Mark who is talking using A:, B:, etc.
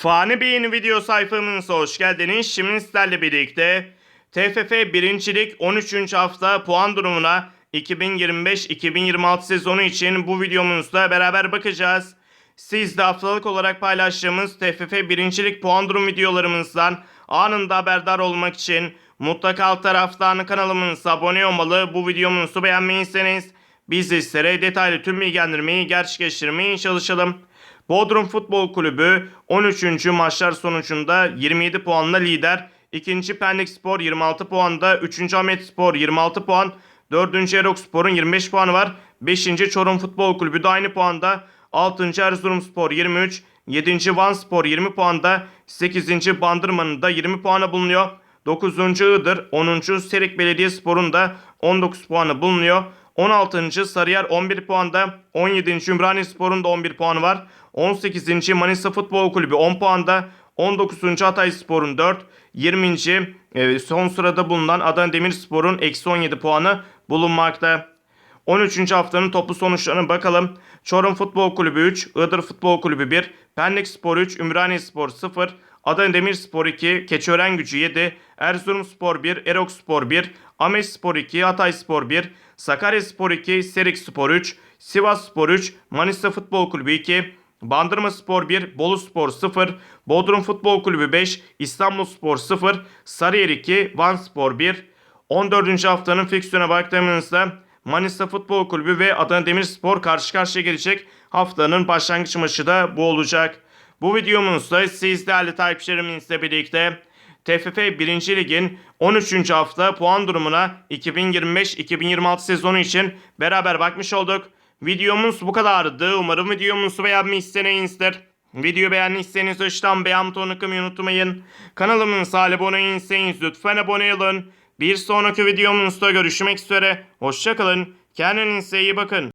A: Fani Bey'in video sayfamıza hoş geldiniz. Şimdi sizlerle birlikte TFF 1. Lig 13. hafta puan durumuna 2025-2026 sezonu için bu videomuzda beraber bakacağız. Siz de haftalık olarak paylaştığımız TFF 1. Lig puan durum videolarımızdan anında haberdar olmak için mutlaka alt taraftan kanalımıza abone olmalı. Bu videomuzu beğenmeyi biz sizlere detaylı tüm bilgilendirmeyi gerçekleştirmeye çalışalım. Bodrum Futbol Kulübü 13. maçlar sonucunda 27 puanla lider. 2. Pendik Spor 26 puanda. 3. Ahmet Spor 26 puan. 4. Erok Spor'un 25 puanı var. 5. Çorum Futbol Kulübü de aynı puanda. 6. Erzurum Spor 23. 7. Van Spor 20 puanda. 8. Bandırma'nın da 20 puanı bulunuyor. 9. Iğdır, 10. Serik Belediyespor'un da 19 puanı bulunuyor. 16. Sarıyer 11 puanda, 17. Ümraniye Spor'un da 11 puanı var. 18. Manisa Futbol Kulübü 10 puanda, 19. Hatay Spor'un 4, 20. e, son sırada bulunan Adana Demirspor'un eksi 17 puanı bulunmakta. 13. haftanın toplu sonuçlarına bakalım. Çorum Futbol Kulübü 3, Iğdır Futbol Kulübü 1, Pendik Spor 3, Ümraniye Spor 0, Adana Demirspor 2, Keçiören Gücü 7, Erzurum Spor 1, Erok Spor 1, Ames Spor 2, Hatay Spor 1, Sakarya Spor 2, Serik Spor 3, Sivas Spor 3, Manisa Futbol Kulübü 2, Bandırma Spor 1, Bolu Spor 0, Bodrum Futbol Kulübü 5, İstanbul Spor 0, Sarıyer 2, Van Spor 1. 14. haftanın fiksiyona baktığımızda Manisa Futbol Kulübü ve Adana Demirspor karşı karşıya gelecek. Haftanın başlangıç maçı da bu olacak. Bu videomuzda siz değerli takipçilerimizle birlikte TFF 1. Lig'in 13. hafta puan durumuna 2025-2026 sezonu için beraber bakmış olduk. Videomuz bu kadardı. Umarım videomuzu beğenmişsinizdir. Video beğendiyseniz aşağıdan beğen butonuna kılmayı unutmayın. Kanalımıza abone değilseniz lütfen abone olun. Bir sonraki videomuzda görüşmek üzere. Hoşçakalın. Kendinize iyi bakın.